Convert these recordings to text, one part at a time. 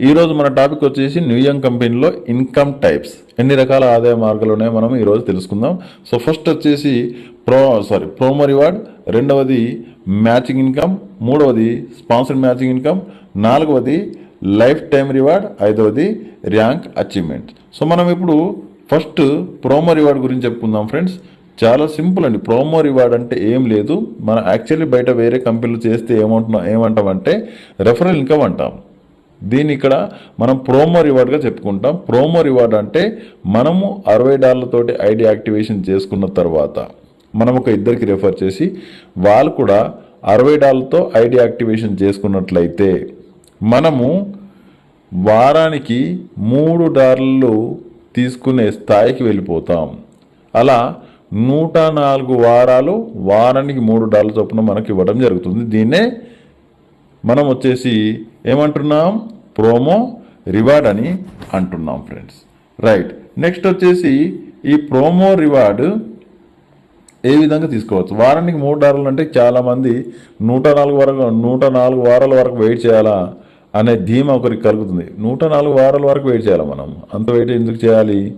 ఈరోజు మన టాపిక్ వచ్చేసి న్యూయం కంపెనీలో ఇన్కమ్ టైప్స్. ఎన్ని రకాల ఆదాయ మార్గాలు ఉన్నాయో మనం ఈరోజు తెలుసుకుందాం. సో ఫస్ట్ వచ్చేసి ప్రో సారీ ప్రోమో రివార్డ్ రెండవది మ్యాచింగ్ ఇన్కమ్ మూడవది స్పాన్సర్డ్ మ్యాచింగ్ ఇన్కమ్ నాలుగవది లైఫ్ టైం రివార్డ్ ఐదవది ర్యాంక్ అచీవ్మెంట్. సో మనం ఇప్పుడు ఫస్ట్ ప్రోమో రివార్డ్ గురించి చెప్పుకుందాం ఫ్రెండ్స్. చాలా సింపుల్ అండి. ప్రోమో రివార్డ్ అంటే ఏం లేదు. మనం యాక్చువల్లీ బయట వేరే కంపెనీలు చేస్తే ఏమంటున్నాం ఏమంటామంటే రెఫరల్ ఇన్కమ్ అంటాం. దీన్ని ఇక్కడ మనం ప్రోమో రివార్డ్గా చెప్పుకుంటాం. ప్రోమో రివార్డ్ అంటే మనము అరవై డాలర్లతోటి ఐడి యాక్టివేషన్ చేసుకున్న తర్వాత మనం ఒక ఇద్దరికి రెఫర్ చేసి వాళ్ళు కూడా అరవై డాలర్తో ఐడి యాక్టివేషన్ చేసుకున్నట్లయితే మనము వారానికి మూడు డాలర్లు తీసుకునే స్థాయికి వెళ్ళిపోతాం. అలా నూట నాలుగు వారాలు వారానికి మూడు డాలర్ చొప్పున మనకి ఇవ్వడం జరుగుతుంది. దీన్నే మనం వచ్చేసి ఏమంటున్నాం? ప్రోమో రివార్డ్ అని అంటున్నాం ఫ్రెండ్స్. రైట్. నెక్స్ట్ వచ్చేసి ఈ ప్రోమో రివార్డ్ ఏ విధంగా తీసుకోవచ్చు? వారానికి మూడు డాలర్లు అంటే చాలామంది నూట నాలుగు వరకు నూట నాలుగు వారాల వరకు వెయిట్ చేయాలా అనే ధీమా ఒకరికి కలుగుతుంది. నూట నాలుగు వారాల వరకు వెయిట్ చేయాలా మనం? అంత వెయిట్ ఎందుకు చేయాలి?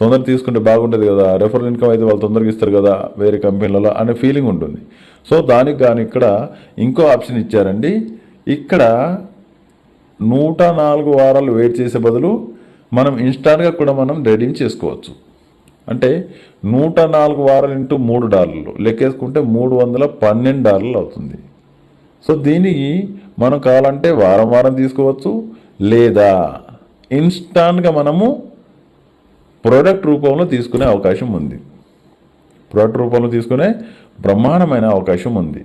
తొందరగా తీసుకుంటే బాగుంటుంది కదా. రెఫరల్ ఇన్కమ్ అయితే వాళ్ళు తొందరగా ఇస్తారు కదా వేరే కంపెనీలలో అనే ఫీలింగ్ ఉంటుంది. సో దానికి కానీ ఇక్కడ ఇంకో ఆప్షన్ ఇచ్చారండి. ఇక్కడ నూట నాలుగు వారాలు వెయిట్ చేసే బదులు మనం ఇన్స్టాంట్గా కూడా మనం రెడీమ్ చేసుకోవచ్చు. అంటే నూట నాలుగు వారాలు ఇంటూ మూడు డాలర్లు. లెక్కేసుకుంటే మూడు వందల పన్నెండు డాలర్లు అవుతుంది. సో దీనికి మనం కావాలంటే వారం వారం తీసుకోవచ్చు. లేదా ఇన్స్టాంట్గా మనము ప్రోడక్ట్ రూపంలో తీసుకునే అవకాశం ఉంది. ప్రోడక్ట్ రూపంలో తీసుకునే బ్రహ్మాండమైన అవకాశం ఉంది.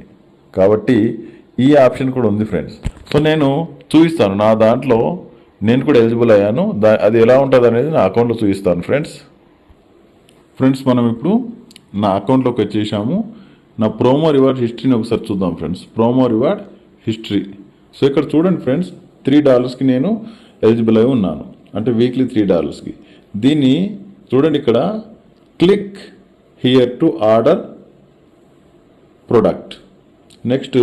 కాబట్టి ఈ ఆప్షన్ కూడా ఉంది ఫ్రెండ్స్ సో నేను చూపిస్తాను నా దాంట్లో నేను కూడా ఎలిజిబుల్ అయ్యాను. దా అది ఎలా ఉంటుంది అనేది నా అకౌంట్లో చూపిస్తాను ఫ్రెండ్స్ ఫ్రెండ్స్ మనం ఇప్పుడు నా అకౌంట్లోకి వచ్చేసాము. నా ప్రోమో రివార్డ్ హిస్టరీని ఒకసారి చూద్దాం friends promo reward history so ఇక్కడ చూడండి ఫ్రెండ్స్ త్రీ డాలర్స్కి నేను ఎలిజిబుల్ అయి ఉన్నాను. అంటే వీక్లీ త్రీ డాలర్స్కి దీన్ని చూడండి ఇక్కడ. Click here to order product next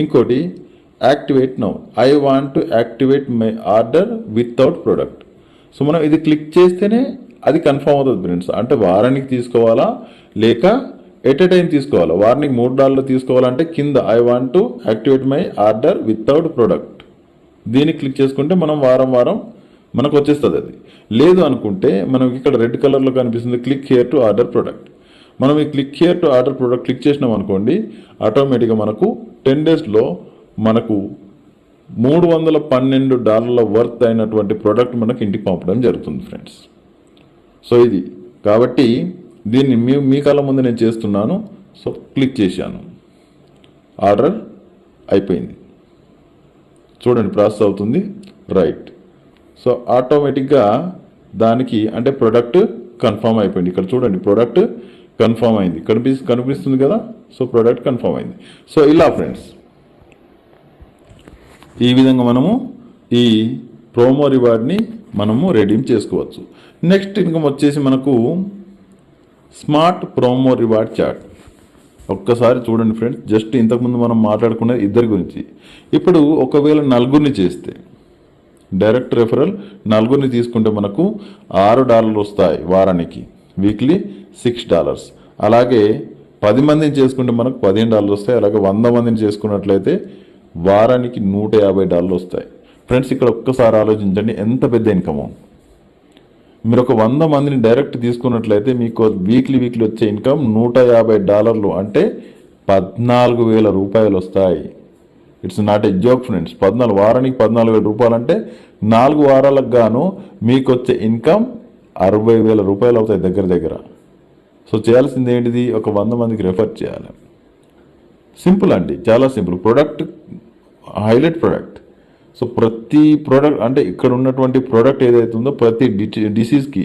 ఇంకోటి activate now. I want to activate my order without product. So మనం ఇది క్లిక్ చేస్తేనే అది కన్ఫర్మ్ అవుతుంది ఫ్రెండ్స్. అంటే వారానికి తీసుకోవాలా? లేక ఎట్ ఎ టైం తీసుకోవాలా? వారానికి మూడు డాలర్లు తీసుకోవాలంటే కింద I want to activate my order without product. దీన్ని క్లిక్ చేసుకుంటే మనం వారం వారం మనకు వచ్చేస్తుంది అది. లేదు అనుకుంటే మనం ఇక్కడ రెడ్ కలర్లో కనిపిస్తుంది click here to order product. మనం ఈ click here to order product click చేసినాం అనుకోండి ఆటోమేటిక్గా మనకు టెన్ డేస్లో మనకు మూడు వందల పన్నెండు డాలర్ల వర్త్ అయినటువంటి ప్రోడక్ట్ మనకు ఇంటికి పంపడం జరుగుతుంది ఫ్రెండ్స్ సో ఇది. కాబట్టి దీన్ని మీ మీ కళ్ళ ముందు నేను చేస్తున్నాను. సో క్లిక్ చేశాను. ఆర్డర్ అయిపోయింది. చూడండి ప్రాసెస్ అవుతుంది. రైట్ సో ఆటోమేటిక్గా దానికి అంటే ప్రొడక్ట్ కన్ఫామ్ అయిపోయింది. ఇక్కడ చూడండి ప్రొడక్ట్ కన్ఫామ్ అయింది. కనిపి కనిపిస్తుంది కదా? సో ప్రోడక్ట్ కన్ఫామ్ అయింది. సో ఇలా ఫ్రెండ్స్ ఈ విధంగా మనము ఈ ప్రోమో రివార్డ్ని మనము రెడీమ్ చేసుకోవచ్చు. నెక్స్ట్ ఇన్కమ్ వచ్చేసి మనకు స్మార్ట్ ప్రోమో రివార్డ్ చార్ట్. ఒక్కసారి చూడండి ఫ్రెండ్స్ జస్ట్ ఇంతకుముందు మనం మాట్లాడుకునేది ఇద్దరి గురించి. ఇప్పుడు ఒకవేళ నలుగురిని చేస్తే డైరెక్ట్ రెఫరల్ నలుగురిని తీసుకుంటే మనకు ఆరు డాలర్లు వస్తాయి వారానికి వీక్లీ సిక్స్ డాలర్స్. అలాగే పది మందిని చేసుకుంటే మనకు పదిహేను డాలర్లు వస్తాయి అలాగే వంద మందిని చేసుకున్నట్లయితే వారానికి నూట యాభై డాలర్లు వస్తాయి. ఫ్రెండ్స్ ఇక్కడ ఒక్కసారి ఆలోచించండి ఎంత పెద్ద ఇన్కమ్ మీరు ఒక వంద మందిని డైరెక్ట్ తీసుకున్నట్లయితే మీకు వీక్లీ వీక్లీ వచ్చే ఇన్కమ్ నూట యాభై డాలర్లు. అంటే పద్నాలుగు వేల రూపాయలు వస్తాయి. It's not a joke friends పద్నాలుగు వారానికి పద్నాలుగు వేల రూపాయలు అంటే నాలుగు వారాలకు గాను మీకు వచ్చే ఇన్కమ్ అరవై వేల రూపాయలు అవుతాయి దగ్గర దగ్గర. సో చేయాల్సింది ఏంటిది? ఒక వంద మందికి రెఫర్ చేయాలి. సింపుల్ అండి చాలా simple. Product highlight product so ప్రతి ప్రోడక్ట్ అంటే ఇక్కడ ఉన్నటువంటి ప్రోడక్ట్ ఏదైతే ఉందో ప్రతి డిసీజ్కి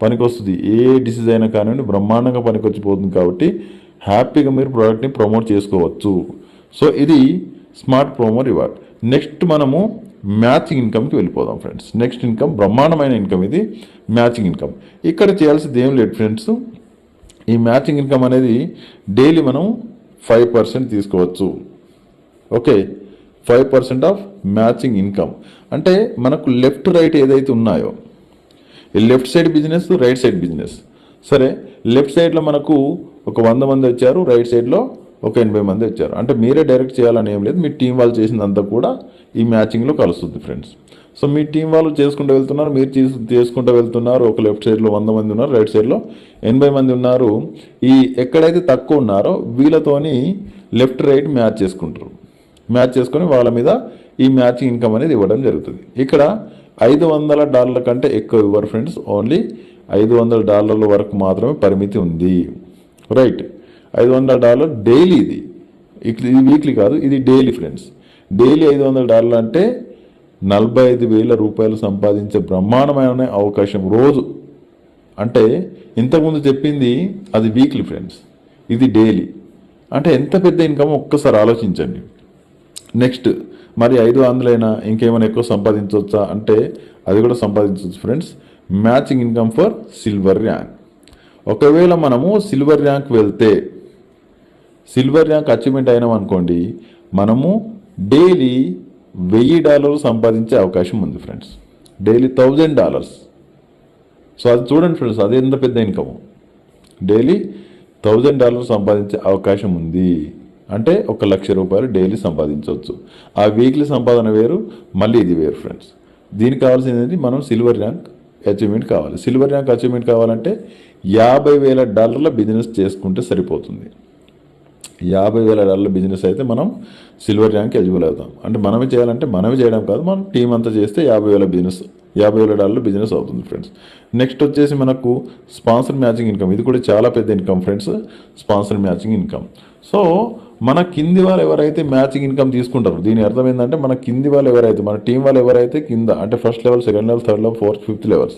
పనికొస్తుంది. ఏ డిసీజ్ అయినా కానివ్వండి బ్రహ్మాండంగా పనికొచ్చిపోతుంది కాబట్టి హ్యాపీగా మీరు ప్రోడక్ట్ని ప్రమోట్ చేసుకోవచ్చు. సో ఇది స్మార్ట్ ప్రోమో రివార్డ్ నెక్స్ట్ మనము మ్యాచింగ్ ఇన్కమ్కి వెళ్ళిపోదాం ఫ్రెండ్స్ నెక్స్ట్ ఇన్కమ్ బ్రహ్మాండమైన ఇన్కమ్ ఇది మ్యాచింగ్ ఇన్కమ్ ఇక్కడ చేయాల్సింది ఏం లేదు ఫ్రెండ్స్ ఈ మ్యాచింగ్ ఇన్కమ్ అనేది డైలీ మనం ఫైవ్ పర్సెంట్ తీసుకోవచ్చు. Okay five percent of matching income అంటే మనకు లెఫ్ట్ రైట్ ఏదైతే ఉన్నాయో ఈ left side business right side business సరే? లెఫ్ట్ సైడ్లో మనకు ఒక వంద మంది వచ్చారు రైట్ సైడ్లో ఒక ఎనభై మంది వచ్చారు. అంటే మీరే డైరెక్ట్ చేయాలని ఏం లేదు మీ టీం వాళ్ళు చేసినంత కూడా ఈ మ్యాచింగ్లో కలుస్తుంది ఫ్రెండ్స్ సో మీ టీం వాళ్ళు చేసుకుంటూ వెళ్తున్నారు మీరు చేసు- చేసుకుంటూ వెళ్తున్నారు. ఒక లెఫ్ట్ సైడ్లో వంద మంది ఉన్నారు రైట్ సైడ్లో ఎనభై మంది ఉన్నారు. ఈ ఎక్కడైతే తక్కువ ఉన్నారో వీళ్ళతోని లెఫ్ట్ రైట్ మ్యాచ్ చేసుకుంటారు. మ్యాచ్ చేసుకొని వాళ్ళ మీద ఈ మ్యాచింగ్ ఇన్కమ్ అనేది ఇవ్వడం జరుగుతుంది. ఇక్కడ ఐదు వందల డాలర్ల కంటే ఎక్కువ ఇవ్వరు ఫ్రెండ్స్ ఓన్లీ ఐదు వందల డాలర్ల వరకు మాత్రమే పరిమితి ఉంది. రైట్. ఐదు వందల డాలర్ డైలీ ఇది. ఇది వీక్లీ కాదు ఇది డైలీ ఫ్రెండ్స్. డైలీ ఐదు వందల డాలర్లు అంటే నలభై ఐదు వేల రూపాయలు సంపాదించే బ్రహ్మాండమైన అవకాశం రోజు. అంటే ఇంతకుముందు చెప్పింది అది వీక్లీ ఫ్రెండ్స్ ఇది డైలీ అంటే ఎంత పెద్ద ఇన్కమ్ ఒక్కసారి ఆలోచించండి. నెక్స్ట్ మరి ఐదు వందలైనా ఇంకేమైనా ఎక్కువ సంపాదించవచ్చా? అంటే అది కూడా సంపాదించవచ్చు friends matching income for silver rank ఒకవేళ మనము సిల్వర్ ర్యాంక్ వెళ్తే సిల్వర్ ర్యాంక్ అచీవ్మెంట్ అయినాం అనుకోండి మనము డైలీ వెయ్యి డాలర్లు సంపాదించే అవకాశం ఉంది friends daily thousand dollars so అది చూడండి ఫ్రెండ్స్ అది ఎంత పెద్ద ఇన్కమ్ డైలీ థౌజండ్ డాలర్స్ సంపాదించే అవకాశం ఉంది. అంటే ఒక లక్ష రూపాయలు డైలీ సంపాదించవచ్చు. ఆ వీక్లీ సంపాదన వేరు మళ్ళీ ఇది వేరు ఫ్రెండ్స్ దీనికి కావాల్సింది మనం సిల్వర్ ర్యాంక్ అచీవ్మెంట్ కావాలి. సిల్వర్ ర్యాంక్ అచీవ్మెంట్ కావాలంటే యాభై వేల డాలర్ల బిజినెస్ చేసుకుంటే సరిపోతుంది. యాభై వేల డాలర్ల బిజినెస్ అయితే మనం సిల్వర్ ర్యాంక్ ఎలిజిబుల్ అవుతాం. అంటే మనమే చేయాలంటే మనమే చేయడం కాదు మనం టీం అంతా చేస్తే యాభై వేల బిజినెస్ యాభై వేల డాలర్ల బిజినెస్ అవుతుంది ఫ్రెండ్స్. నెక్స్ట్ వచ్చేసి మనకు స్పాన్సర్ మ్యాచింగ్ ఇన్కమ్. ఇది కూడా చాలా పెద్ద income friends sponsor matching income. So మన కింది వాళ్ళు ఎవరైతే మ్యాచింగ్ ఇన్కమ్ తీసుకుంటారు దీని అర్థం ఏంటంటే మన కింది వాళ్ళు ఎవరైతే మన టీం వాళ్ళు ఎవరైతే కింద అంటే first level second level third level fourth fifth levels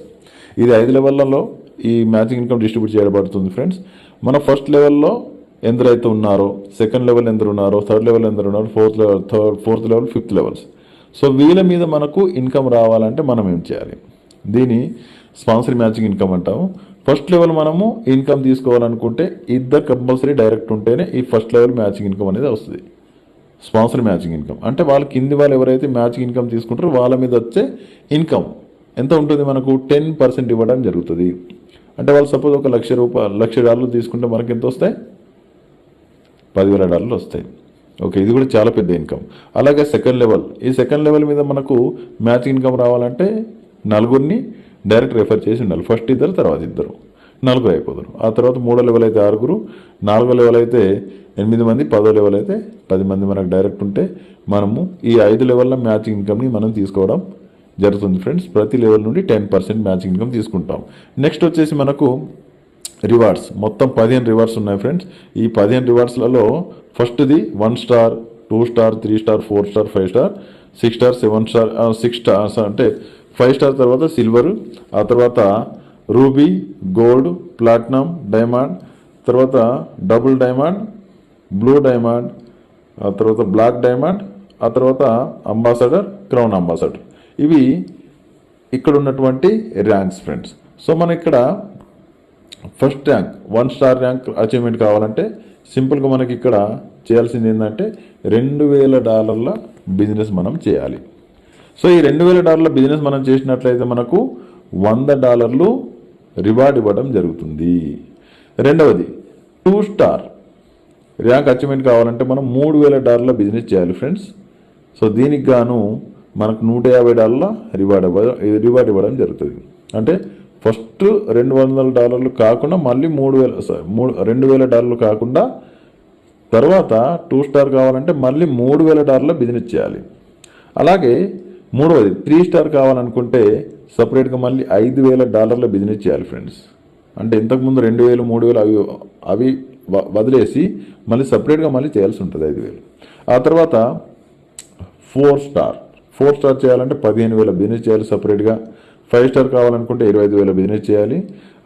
ఇది ఐదు లెవెల్లలో ఈ మ్యాచింగ్ ఇన్కమ్ డిస్ట్రిబ్యూట్ చేయబడుతుంది ఫ్రెండ్స్. మన ఫస్ట్ లెవెల్లో ఎందరైతే ఉన్నారో సెకండ్ లెవెల్ ఎందరు ఉన్నారో థర్డ్ లెవెల్ ఎందరు ఉన్నారో fourth level third fourth level fifth levels so వీళ్ళ మీద మనకు ఇన్కమ్ రావాలంటే మనం ఏం చేయాలి? దీని స్పాన్సర్ మ్యాచింగ్ ఇన్కమ్ అంటాము. ఫస్ట్ లెవెల్ మనము ఇన్కమ్ తీసుకోవాలనుకుంటే ఇద్దరు కంపల్సరీ డైరెక్ట్ ఉంటేనే ఈ ఫస్ట్ లెవెల్ మ్యాచింగ్ ఇన్కమ్ అనేది వస్తుంది. స్పాన్సర్ మ్యాచింగ్ ఇన్కమ్ అంటే వాళ్ళ కింది వాళ్ళు ఎవరైతే మ్యాచింగ్ ఇన్కమ్ తీసుకుంటారో వాళ్ళ మీద వచ్చే ఇన్కమ్ ఎంత ఉంటుంది మనకు? టెన్ పర్సెంట్ ఇవ్వడం జరుగుతుంది. అంటే వాళ్ళు సపోజ్ ఒక లక్ష రూపాయలు లక్ష డాలర్లు తీసుకుంటే మనకి ఎంత వస్తాయి? పదివేల డాలర్లు వస్తాయి. ఓకే ఇది కూడా చాలా పెద్ద ఇన్కమ్ అలాగే సెకండ్ లెవెల్ ఈ సెకండ్ లెవెల్ మీద మనకు మ్యాచ్ ఇన్కమ్ రావాలంటే నలుగురిని డైరెక్ట్ రెఫర్ చేసి ఉండాలి. ఫస్ట్ ఇద్దరు తర్వాత ఇద్దరు. నలుగురు అయిపోతారు. ఆ తర్వాత మూడో లెవెల్ అయితే ఆరుగురు నాలుగో లెవెల్ అయితే ఎనిమిది మంది పదో లెవెల్ అయితే పది మంది మనకు డైరెక్ట్ ఉంటే మనము ఈ ఐదు లెవెల్ల మ్యాచ్ ఇన్కమ్ని మనం తీసుకోవడం జరుగుతుంది ఫ్రెండ్స్ ప్రతి లెవెల్ నుండి టెన్ పర్సెంట్ మ్యాచ్ ఇన్కమ్ తీసుకుంటాం. నెక్స్ట్ వచ్చేసి మనకు రివార్డ్స్ మొత్తం పదిహేను రివార్డ్స్ ఉన్నాయి ఫ్రెండ్స్ ఈ పదిహేను రివార్డ్స్లలో ఫస్ట్ది one star two star three star four star five star six star seven star six stars అంటే ఫైవ్ స్టార్ తర్వాత సిల్వర్ ఆ తర్వాత రూబీ గోల్డ్ ప్లాటినం డైమండ్ తర్వాత డబుల్ డైమండ్ బ్లూ డైమండ్ ఆ తర్వాత బ్లాక్ డైమండ్ ఆ తర్వాత అంబాసడర్ క్రౌన్ అంబాసడర్ ఇవి ఇక్కడ ఉన్నటువంటి ర్యాంక్స్ ఫ్రెండ్స్ సో మన ఇక్కడ first rank one star rank achievement కావాలంటే సింపుల్గా మనకి ఇక్కడ చేయాల్సింది ఏంటంటే రెండు వేల డాలర్ల బిజినెస్ మనం చేయాలి. సో ఈ రెండు వేల డాలర్ల బిజినెస్ మనం చేసినట్లయితే మనకు వంద డాలర్లు రివార్డ్ ఇవ్వడం జరుగుతుంది. రెండవది టూ స్టార్ ర్యాంక్ అచీవ్మెంట్ కావాలంటే మనం మూడు వేల డాలర్ల బిజినెస్ చేయాలి ఫ్రెండ్స్. సో దీనికి గాను మనకు నూట యాభై డాలర్ల రివార్డ్ ఇవ్వ రివార్డ్ ఇవ్వడం జరుగుతుంది. అంటే ఫస్ట్ రెండు వందల డాలర్లు కాకుండా మళ్ళీ మూడు వేల మూడు రెండు వేల డాలర్లు కాకుండా తర్వాత టూ స్టార్ కావాలంటే మళ్ళీ మూడు వేల డాలర్ల బిజినెస్ చేయాలి. అలాగే మూడవది త్రీ స్టార్ కావాలనుకుంటే సపరేట్గా మళ్ళీ ఐదు వేల డాలర్ల బిజినెస్ చేయాలి ఫ్రెండ్స్ అంటే ఇంతకుముందు రెండు వేలు మూడు వేలు అవి అవి వదిలేసి మళ్ళీ సపరేట్గా మళ్ళీ చేయాల్సి ఉంటుంది ఐదు వేలు. ఆ తర్వాత ఫోర్ స్టార్ ఫోర్ స్టార్ చేయాలంటే పదిహేను వేల బిజినెస్ చేయాలి సపరేట్గా ఫైవ్ స్టార్ కావాలనుకుంటే ఇరవై ఐదు వేల బిజినెస్ చేయాలి.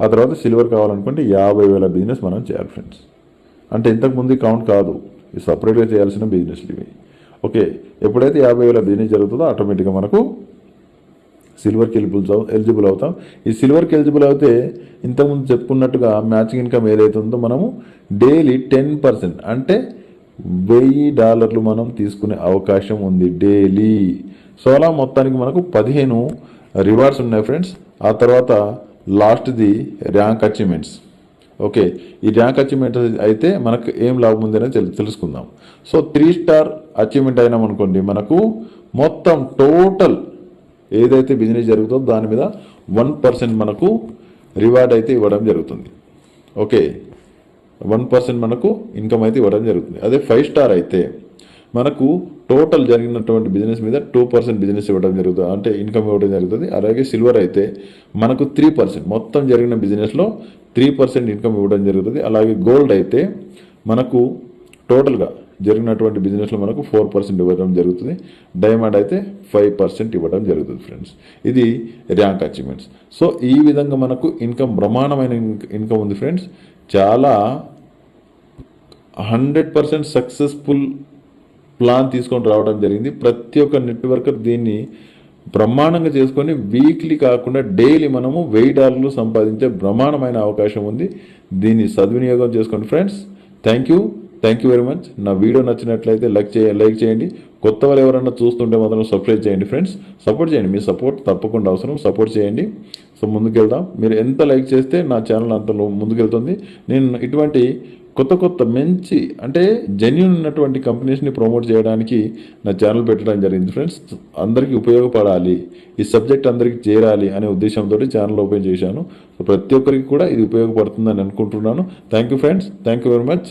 ఆ తర్వాత సిల్వర్ కావాలనుకుంటే యాభై వేల బిజినెస్ మనం చేయాలి ఫ్రెండ్స్. అంటే ఇంతకుముందు కౌంట్ కాదు. ఇది సపరేట్గా చేయాల్సిన బిజినెస్లు ఇవి. ఓకే ఎప్పుడైతే యాభై వేల బిజినెస్ జరుగుతుందో ఆటోమేటిక్గా మనకు సిల్వర్కి ఎలిజిబుల్ ఎలిజిబుల్ అవుతాం. ఈ సిల్వర్కి ఎలిజిబుల్ అయితే ఇంతకుముందు చెప్పుకున్నట్టుగా మ్యాచింగ్ ఇన్కమ్ ఏదైతే ఉందో మనము డైలీ టెన్ పర్సెంట్ అంటే వెయ్యి డాలర్లు మనం తీసుకునే అవకాశం ఉంది డైలీ. సో అలా మొత్తానికి మనకు పదిహేను రివార్డ్స్ ఉన్నాయి ఫ్రెండ్స్ ఆ తర్వాత లాస్ట్ది ర్యాంక్ అచీవ్మెంట్స్ ఓకే ఈ ర్యాంక్ అచీవ్మెంట్ అయితే మనకు ఏం లాభం ఉంది అనేది తెలు- తెలుసుకుందాం. సో త్రీ స్టార్ అచీవ్మెంట్ అయినాం అనుకోండి మనకు మొత్తం టోటల్ ఏదైతే బిజినెస్ జరుగుతుందో దాని మీద వన్ పర్సెంట్ మనకు రివార్డ్ అయితే ఇవ్వడం జరుగుతుంది. ఓకే వన్ పర్సెంట్ మనకు ఇన్కమ్ అయితే ఇవ్వడం జరుగుతుంది. అదే ఫైవ్ స్టార్ అయితే మనకు టోటల్ జరిగినటువంటి బిజినెస్ మీద టూ పర్సెంట్ బిజినెస్ ఇవ్వడం జరుగుతుంది. అంటే ఇన్కమ్ ఇవ్వడం జరుగుతుంది. అలాగే సిల్వర్ అయితే మనకు త్రీ పర్సెంట్ మొత్తం జరిగిన బిజినెస్లో త్రీ పర్సెంట్ ఇన్కమ్ ఇవ్వడం జరుగుతుంది. అలాగే గోల్డ్ అయితే మనకు టోటల్గా జరిగినటువంటి బిజినెస్లో మనకు ఫోర్ పర్సెంట్ ఇవ్వడం జరుగుతుంది. డైమండ్ అయితే ఫైవ్ పర్సెంట్ ఇవ్వడం జరుగుతుంది ఫ్రెండ్స్ ఇది ర్యాంక్ అచీవ్మెంట్స్ సో ఈ విధంగా మనకు ఇన్కమ్ బ్రహ్మాండమైన ఇన్కమ్ ఉంది ఫ్రెండ్స్ చాలా హండ్రెడ్ పర్సెంట్ సక్సెస్ఫుల్ ప్లాన్ తీసుకొని రావడం జరిగింది. ప్రతి ఒక్క నెట్వర్కర్ దీన్ని బ్రహ్మాండంగా చేసుకొని వీక్లీ కాకుండా డైలీ మనము వెయ్యి డాలర్లు సంపాదించే బ్రహ్మాండమైన అవకాశం ఉంది. దీన్ని సద్వినియోగం చేసుకోండి friends thank you thank you very much నా వీడియో నచ్చినట్లయితే లైక్ చేయ లైక్ చేయండి. కొత్త వాళ్ళు ఎవరైనా చూస్తుంటే మాత్రం సబ్స్క్రైబ్ చేయండి ఫ్రెండ్స్ సపోర్ట్ చేయండి. మీ సపోర్ట్ తప్పకుండా అవసరం. సపోర్ట్ చేయండి. సో ముందుకెళ్దాం. మీరు ఎంత లైక్ చేస్తే నా ఛానల్ అంత ముందుకెళ్తుంది. నేను ఇటువంటి కొత్త కొత్త మంచి అంటే జెన్యున్ ఉన్నటువంటి కంపెనీస్ని ప్రమోట్ చేయడానికి నా ఛానల్ పెట్టడం జరిగింది. ఫ్రెండ్స్ అందరికీ ఉపయోగపడాలి. ఈ సబ్జెక్ట్ అందరికీ చేరాలి అనే ఉద్దేశంతో ఛానల్ ఓపెన్ చేశాను. ప్రతి ఒక్కరికి కూడా ఇది ఉపయోగపడుతుందని అనుకుంటున్నాను. Thank you friends thank you very much